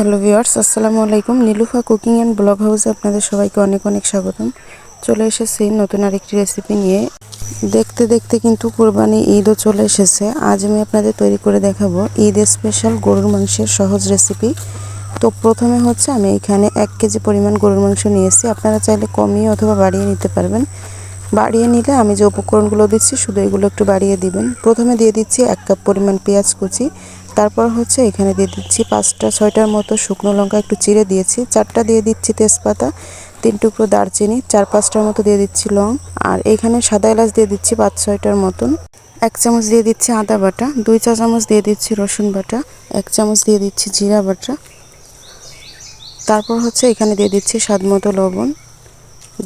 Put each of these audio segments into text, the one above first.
Hello viewers, আসসালামু আলাইকুম। Nilufa cooking and blog হাউসে আপনাদের সবাইকে অনেক অনেক স্বাগতম। চলে এসেছি নতুন আরেকটি রেসিপি নিয়ে। দেখতে দেখতে কিন্তু কুরবানি ঈদও চলে এসেছে। আজ আমি আপনাদের তৈরি করে দেখাবো ঈদ স্পেশাল গরুর মাংসের সহজ রেসিপি তো প্রথমে হচ্ছে আমি এখানে এক কেজি পরিমাণ গরুর মাংস নিয়েছি। আপনারা চাইলে কমিয়ে অথবা বাড়িয়ে নিতে পারবেন। বাড়িয়ে নিলে আমি যে উপকরণগুলো দিচ্ছি, শুধু এগুলো একটু বাড়িয়ে দিবেন। প্রথমে দিয়ে দিচ্ছি এক কাপ পরিমাণ পেঁয়াজ কুচি। তারপর হচ্ছে এখানে দিয়ে দিচ্ছি পাঁচটা ছয়টার মতো শুকনো লঙ্কা একটু চিড়ে দিয়েছি চারটা দিয়ে দিচ্ছি তেজপাতা তিন টুকরো দারচিনি চার পাঁচটার মতো দিয়ে দিচ্ছি লং আর এখানে সাদা এলাচ দিয়ে দিচ্ছি পাঁচ ছয়টার মতন এক চামচ দিয়ে দিচ্ছি আদা বাটা দুই চা চামচ দিয়ে দিচ্ছি রসুন বাটা এক চামচ দিয়ে দিচ্ছি জিরা বাটা তারপর হচ্ছে এখানে দিয়ে দিচ্ছি স্বাদ মতো লবণ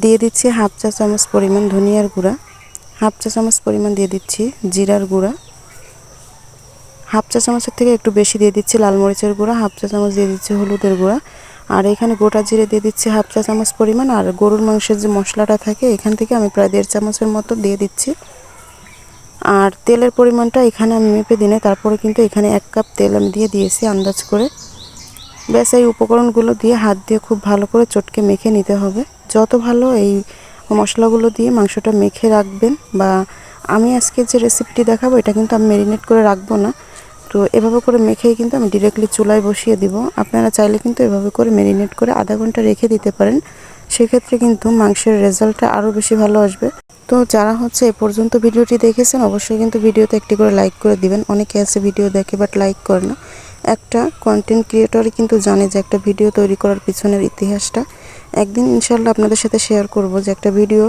দিয়ে দিচ্ছি হাফ চা চামচ পরিমাণ ধনিয়ার গুঁড়া হাফ চা চামচ পরিমাণ দিয়ে দিচ্ছি জিরার গুঁড়া হাফ চা চামচের থেকে একটু বেশি দিয়ে দিচ্ছি লাল মরিচের গুঁড়া, হাফ চা চামচ দিয়ে দিচ্ছি হলুদের গুঁড়া। আর এখানে গোটা জিরে দিয়ে দিচ্ছি হাফ চা চামচ পরিমাণ। আর গরুর মাংসের যে মশলাটা থাকে, এখান থেকে আমি প্রায় দেড় চামচের মতো দিয়ে দিচ্ছি। আর তেলের পরিমাণটা এখানে আমি মেপে দিনে তারপরে কিন্তু এখানে এক কাপ তেল আমি দিয়ে দিয়েছি আন্দাজ করে। ব্যাস, এই উপকরণগুলো দিয়ে হাত দিয়ে খুব ভালো করে চটকে মেখে নিতে হবে। যত ভালো এই মশলাগুলো দিয়ে মাংসটা মেখে রাখবেন বা আমি আজকে যে রেসিপিটি দেখাবো, এটা কিন্তু আমি ম্যারিনেট করে রাখব না। তো এভাবে করে মেখেই কিন্তু আমি ডিরেক্টলি চুলায় বসিয়ে দিব। আপনারা চাইলে কিন্তু এভাবে করে ম্যারিনেট করে আধা ঘণ্টা রেখে দিতে পারেন। সেক্ষেত্রে কিন্তু মাংসের রেজাল্টটা আরও বেশি ভালো আসবে। তো যারা হচ্ছে এ পর্যন্ত ভিডিওটি দেখেছেন, অবশ্যই কিন্তু ভিডিওতে একটি করে লাইক করে দিবেন। অনেকে আছে ভিডিও দেখে বাট লাইক করে না। একটা কন্টেন্ট ক্রিয়েটরই কিন্তু জানে যে একটা ভিডিও তৈরি করার পিছনের ইতিহাসটা। একদিন ইনশাল্লাহ আপনাদের সাথে শেয়ার করব যে একটা ভিডিও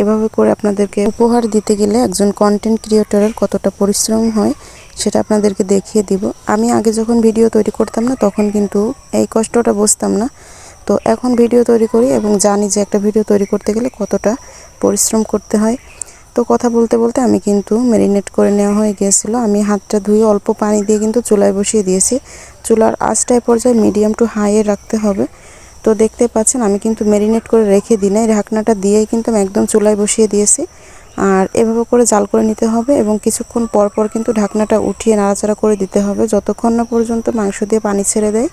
এভাবে করে আপনাদেরকে উপহার দিতে গেলে একজন কন্টেন্ট ক্রিয়েটরের কতটা পরিশ্রম হয় সেটা আপনাদেরকে দেখিয়ে দিব। আমি আগে যখন ভিডিও তৈরি করতাম না, তখন কিন্তু এই কষ্টটা বুঝতাম না। তো এখন ভিডিও তৈরি করি এবং জানি যে একটা ভিডিও তৈরি করতে গেলে কতটা পরিশ্রম করতে হয়। তো কথা বলতে বলতে আমি কিন্তু ম্যারিনেট করে নেওয়া হয়ে গিয়েছিল। আমি হাতটা ধুয়ে অল্প পানি দিয়ে কিন্তু চুলায় বসিয়ে দিয়েছি। চুলার আঁচটায় পর্যায়ে মিডিয়াম টু হাইয়ে রাখতে হবে। তো দেখতে পাচ্ছেন, আমি কিন্তু ম্যারিনেট করে রেখে দিই নাই। ঢাকনাটা দিয়েই কিন্তু আমি একদম চুলায় বসিয়ে দিয়েছি। আর এভাবে করে জাল করে নিতে হবে এবং কিছুক্ষণ পর পর কিন্তু ঢাকনাটা উঠিয়ে নাড়াচাড়া করে দিতে হবে। যতক্ষণ না পর্যন্ত মাংস দিয়ে পানি ছেড়ে দেয়।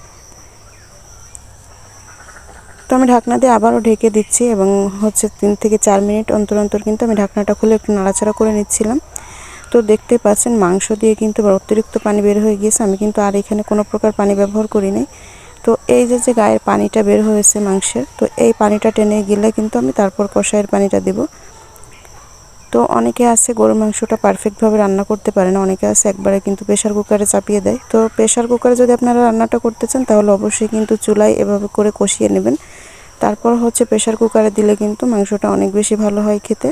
তো আমি ঢাকনা দিয়ে আবারও ঢেকে দিচ্ছি এবং হচ্ছে তিন থেকে চার মিনিট অন্তর অন্তর কিন্তু আমি ঢাকনাটা খুলে একটু নাড়াচাড়া করে নিচ্ছিলাম। তো দেখতে পাচ্ছেন, মাংস দিয়ে কিন্তু অতিরিক্ত পানি বের হয়ে গিয়েছে। আমি কিন্তু আর এখানে কোনো প্রকার পানি ব্যবহার করি তো এই যে যে গায়ের পানিটা বের হয়েছে মাংসের, তো এই পানিটা টেনে গেলে কিন্তু আমি তারপর কষায়ের পানিটা দেব। তো অনেকে আছে গরুর মাংসটা পারফেক্টভাবে রান্না করতে পারে না, অনেকে আছে একবারে কিন্তু প্রেশার কুকারে চাপিয়ে দেয়। তো প্রেশার কুকারে যদি আপনারা রান্নাটা করতে চান, তাহলে অবশ্যই কিন্তু চুলায় এভাবে করে কষিয়ে নেবেন। তারপর হচ্ছে প্রেশার কুকারে দিলে কিন্তু মাংসটা অনেক বেশি ভালো হয় খেতে।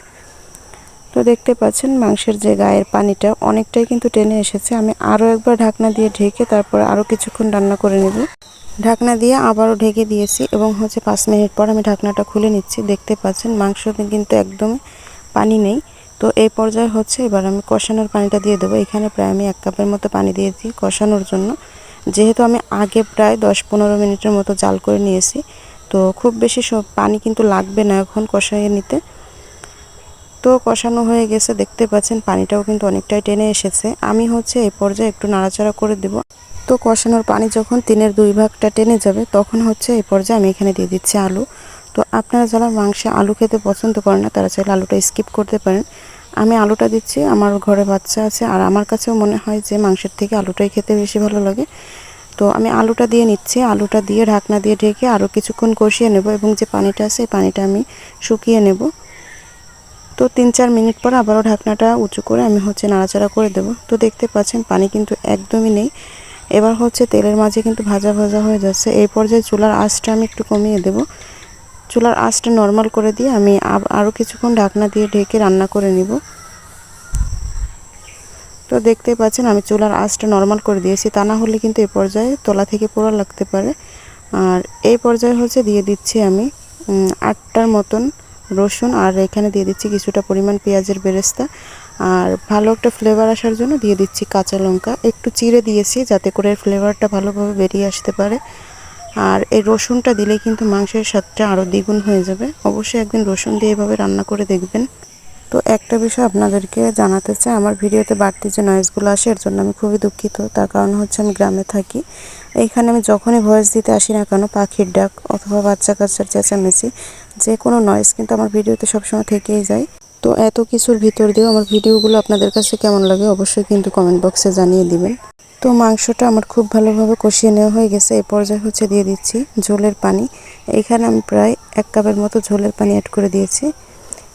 তো দেখতে পাচ্ছেন মাংসের যে গায়ের পানিটা অনেকটাই কিন্তু টেনে এসেছে। আমি আরও একবার ঢাকনা দিয়ে ঢেকে তারপর আরও কিছুক্ষণ রান্না করে নেব। ঢাকনা দিয়ে আবারও ঢেকে দিয়েছি এবং হচ্ছে পাঁচ মিনিট পর আমি ঢাকনাটা খুলে নিচ্ছি। দেখতে পাচ্ছেন মাংসতে কিন্তু একদম পানি নেই। তো এই পর্যায়ে হচ্ছে এবার আমি কষানোর পানিটা দিয়ে দেবো। এখানে প্রায় আমি এক কাপের মতো পানি দিয়েছি কষানোর জন্য। যেহেতু আমি আগে প্রায় দশ পনেরো মিনিটের মতো জাল করে নিয়েছি, তো খুব বেশি সব পানি কিন্তু লাগবে না এখন কষাইয়ে নিতে। তো কষানো হয়ে গেছে, দেখতে পাচ্ছেন পানিটাও কিন্তু অনেকটাই টেনে এসেছে। আমি হচ্ছে এই পর্যায়ে একটু নাড়াচাড়া করে দেব। তো কষানোর পানি যখন তিনের দুই ভাগটা টেনে যাবে, তখন হচ্ছে এই পর্যায়ে আমি এখানে দিয়ে দিচ্ছি আলু। তো আপনারা যারা মাংসে আলু খেতে পছন্দ করেন না, তারা চাইলে আলুটা স্কিপ করতে পারেন। আমি আলুটা দিচ্ছি, আমার ঘরে বাচ্চা আছে, আর আমার কাছেও মনে হয় যে মাংসের থেকে আলুটাই খেতে বেশি ভালো লাগে। তো আমি আলুটা দিয়ে নিচ্ছি, আলুটা দিয়ে ঢাকনা দিয়ে ঢেকে আরও কিছুক্ষণ কষিয়ে নেব এবং যে পানিটা আছে পানিটা আমি শুকিয়ে নেব। তো তিন চার মিনিট পর আবারও ঢাকনাটা উঁচু করে আমি হচ্ছে নাড়াচাড়া করে দেব। তো দেখতে পাচ্ছেন পানি কিন্তু একদমই নেই। এবার হচ্ছে তেলের মাঝে কিন্তু ভাজা ভাজা হয়ে যাচ্ছে। এই পর্যায়ে চুলার আঁচটা আমি একটু কমিয়ে দেব। চুলার আঁচটা নর্মাল করে দিয়ে আমি আরও কিছুক্ষণ ঢাকনা দিয়ে ঢেকে রান্না করে নিব। তো দেখতে পাচ্ছেন আমি চুলার আঁচটা নর্মাল করে দিয়েছি। তা না হলে কিন্তু এই পর্যায়ে তলা থেকে পোড়া লাগতে পারে। আর এই পর্যায়ে হচ্ছে দিয়ে দিচ্ছি আমি আটটার মতন রসুন, আর এখানে দিয়ে দিচ্ছি কিছুটা পরিমাণ পেঁয়াজের বেরেস্তা। আর ভালো একটা ফ্লেভার আসার জন্য দিয়ে দিচ্ছি কাঁচা লঙ্কা। একটু চিড়ে দিয়েছি যাতে করে ফ্লেভারটা ভালোভাবে বেরিয়ে আসতে পারে। আর এই রসুনটা দিলে কিন্তু মাংসের স্বাদটা আরও দ্বিগুণ হয়ে যাবে। অবশ্যই একদিন রসুন দিয়ে এভাবে রান্না করে দেখবেন। তো একটা বিষয় আপনাদেরকে জানাতে চাই, আমার ভিডিওতে বাড়তি যে নয়েজগুলো আসে এর জন্য আমি খুবই দুঃখিত। তার কারণ হচ্ছে আমি গ্রামে থাকি। এইখানে আমি যখনই ভয়েস দিতে আসি না কেন, পাখির ডাক অথবা বাচ্চা কাচ্চার চেঁচামেচি যে কোনো নয়েজ কিন্তু আমার ভিডিওতে সবসময় থেকেই যায়। তো এত কিছুর ভিতর দিয়েও আমার ভিডিওগুলো আপনাদের কাছে কেমন লাগে অবশ্যই কিন্তু কমেন্ট বক্সে জানিয়ে দিবেন। তো মাংসটা আমার খুব ভালোভাবে কষিয়ে নেওয়া হয়ে গেছে এই পর্যায়ে হচ্ছে দিয়ে দিচ্ছি ঝোলের পানি। এইখানে আমি প্রায় এক কাপের মতো ঝোলের পানি অ্যাড করে দিয়েছি।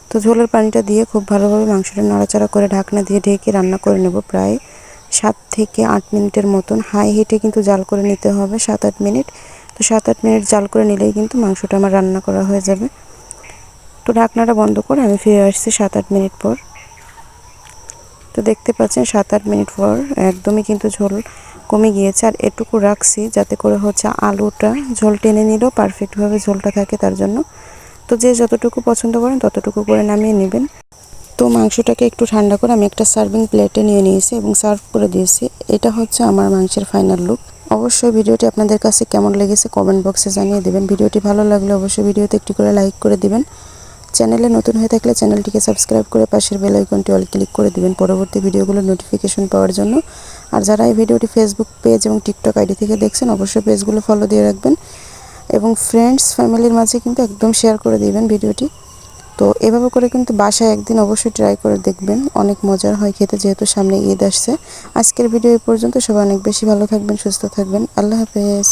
তো ঝোলের পানিটা দিয়ে খুব ভালোভাবে মাংসটা নাড়াচাড়া করে ঢাকনা দিয়ে ঢেকে রান্না করে নেব প্রায় সাত থেকে আট মিনিটের মতন। হাই হিটে কিন্তু জাল করে নিতে হবে সাত আট মিনিট। তো সাত আট মিনিট জাল করে নিলেই কিন্তু মাংসটা আমার রান্না করা হয়ে যাবে। তো ঢাকনাটা বন্ধ করে আমি ফিরে আসছি সাত আট মিনিট পর। তো দেখতে পাচ্ছেন সাত আট মিনিট পর একদমই কিন্তু ঝোল কমে গিয়েছে। আর এটুকু রাখছি যাতে করে হচ্ছে আলুটা ঝোল টেনে নিলেও পারফেক্টভাবে ঝোলটা থাকে তার জন্য। তো যে যতটুকু পছন্দ করেন ততটুকু করে নামিয়ে নেবেন। তো মাংসটাকে একটু ঠান্ডা করে আমি একটা সার্ভিং প্লেটে নিয়ে নিয়েছি এবং সার্ভ করে দিয়েছি। এটা হচ্ছে আমার মাংসের ফাইনাল লুক অবশ্যই ভিডিওটি আপনাদের কাছে কেমন লেগেছে কমেন্ট বক্সে জানিয়ে দেবেন। ভিডিওটি ভালো লাগলে অবশ্যই ভিডিওতে একটি করে লাইক করে দিবেন। চ্যানেলে নতুন হয়ে থাকলে চ্যানেলটিকে সাবস্ক্রাইব করে পাশের বেল আইকনটি অল ক্লিক করে দিবেন পরবর্তী ভিডিওগুলোর নোটিফিকেশন পাওয়ার জন্য। আর যারা এই ভিডিওটি ফেসবুক পেজ এবং টিকটক আইডি থেকে দেখছেন, অবশ্যই পেজগুলো ফলো দিয়ে রাখবেন। এবং ফ্রেন্ডস ফ্যামিলির মাঝে কিন্তু একদম শেয়ার করে দিবেন ভিডিওটি। তো এভাবে করে কিন্তু বাসায় একদিন অবশ্যই ট্রাই করে দেখবেন। অনেক মজার হয় খেতে যেহেতু সামনে ঈদ আসছে। আজকের ভিডিও এই পর্যন্ত। সবাই অনেক বেশি ভালো থাকবেন, সুস্থ থাকবেন। আল্লাহ হাফেজ।